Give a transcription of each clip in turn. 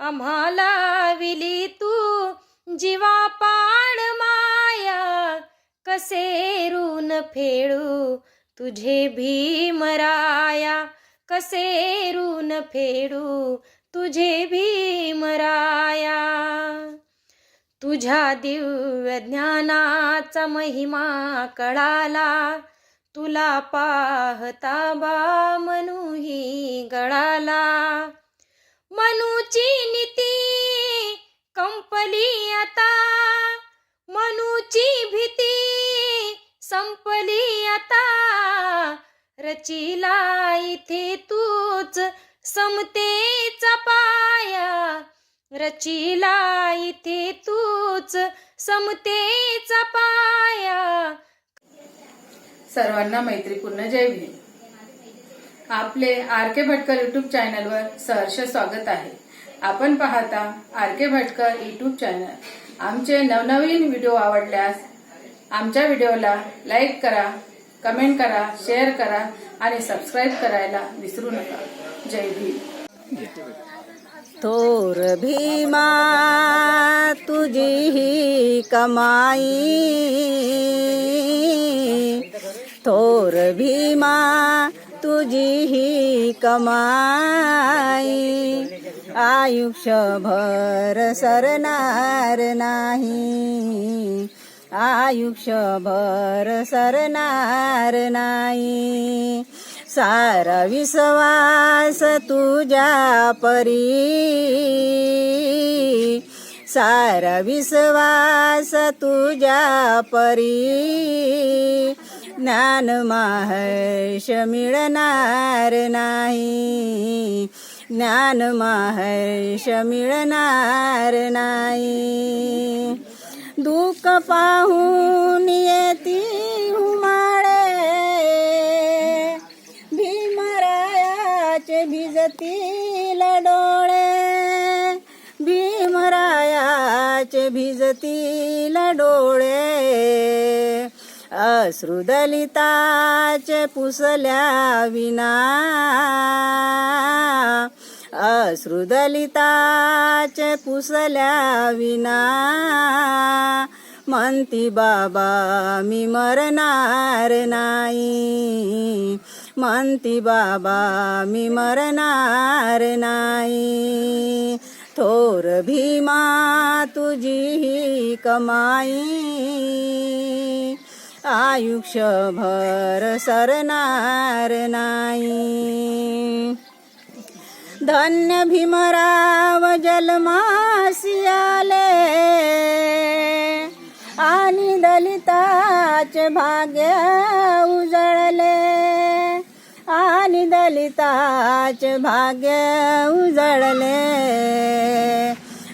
आम्हाला विली तू जीवापाड माया कसे ऋण फेडू तुझे भीमराया कसे ऋण फेडू तुझे भीमराया तुझ्या दिव्य ज्ञानाचा महिमा कळाला तुला पाहता बा मनुही गळाला. मनुची संपली आता मनुची भीती संपली आता. रचिला इथे तूच समतेचा पाया रचिला इथे तूच समतेचा पाया सर्वांना मैत्रीपूर्ण जय भीम. आपले आर के भटकर युट्यूब चॅनलवर सहर्ष स्वागत आहे. आपण पाहता R K Bhatkar YouTube channel आमचे नवनवीन व्हिडिओ आवडल्यास आमच्या व्हिडिओला लाईक करा कमेंट करा शेअर करा आणि सबस्क्राईब करायला विसरू नका. जय भीम. थोर भीमा तुझी ही कमाई. थोर भीमा तुझी ही कमाई. आयुष्यभर सरणार नाही. आयुष्यभर सरणार नाही. सारा विश्वास तुझ्या परी. सारा विश्वास तुझ्या परी. ज्ञान माहेश मिळणार नाही. ज्ञान महर्ष मिळणार नाही. दुःख पाहून येती हुमाळे भीमरायाचे भिजतील डोळे. भीमरायाचे भिजतील अश्रुदलिताचे पुसल्या विना अश्रुदलिताचे पुसल्या विना म्हणती बाबा मी मरणार नाही. म्हणती बाबा मी मरणार नाही. थोर भीमा तुझी ही कमाई. आयुष्यभर सरणार नाही. धन्य भीमराव जलमासी आले. आणि दलिताचे भाग्य उजळले. आणि दलिताचे भाग्य उजळले.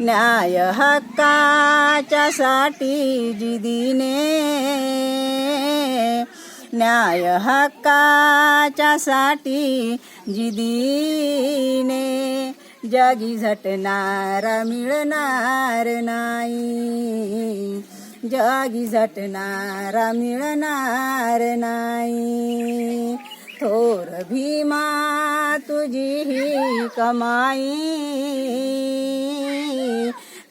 न्याय हक्काच्या साठी जिदीने. न्याय हक्काच्या साठी जिदीने. जगी झटणार मिळणार नाही. जगी झटणार मिळणार नाही. थोर भीमा तुझी ही कमाई.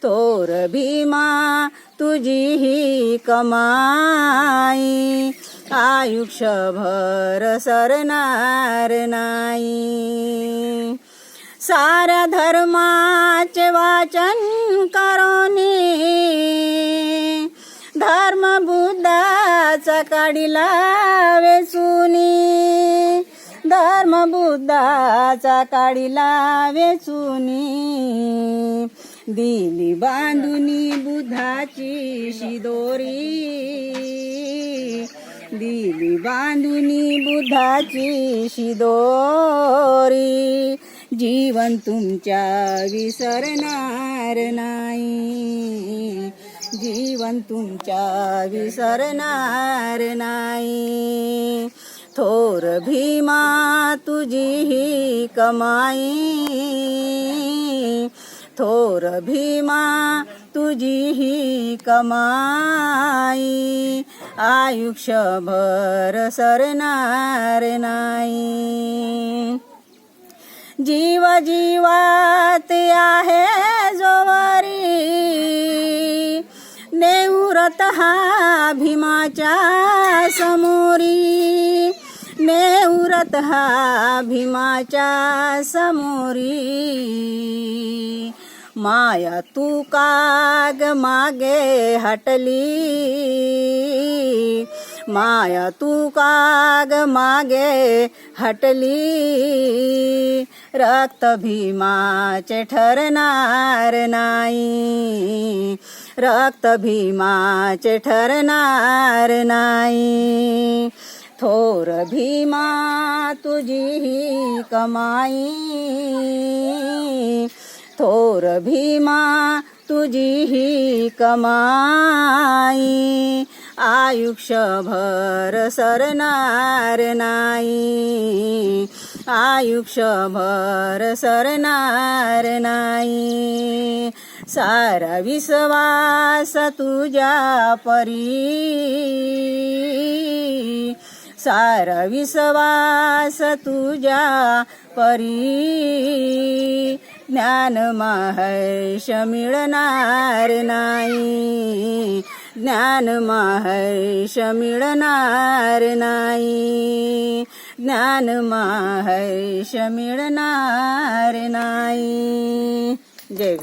थोर भीमा तुझी ही कमाई. आयुष्यभर सरणार नाही. साऱ्या धर्माचे वाचन करोनी. धर्म बुद्धाचा काढिला वेचुनी धर्म बुद्धाचा काढिला वेचुनी दिली बांधुनी बुद्धाची शिदोरी. दिली बांधुनी बुद्धाची शिदोरी. जीवन तुमच्या विसरणार नाही. जीवन तुमच्या विसरणार नाही. थोर भीमा तुझी ही कमाई. थोर भीमा तुझी ही कमाई. आयुष्यभर सरणार नाही. जीव जीवात आहे जोवारी. नेवरत हा भीमाच्या समोरी. नेवरत हा भीमाच्या समोरी. माया तू काग मागे हटली. माया तू काग मागे हटली. रक्त भीमाचे ठरणार नाही. रक्त भीमाचे ठरणार नाही. थोर भीमा तुझी ही कमाई. थोर भीमा तुझी ही कमाई. आयुष्यभर सरणार नाही. आयुष्यभर सरणार नाही. सारा विश्वास तुझ्या परी. सारा विश्वास तुझ्या परी. ज्ञान महर्ष मिळणार नाही. ज्ञान महर्ष मिळणार नाही. ज्ञान महर्ष मिळणार नाही. जय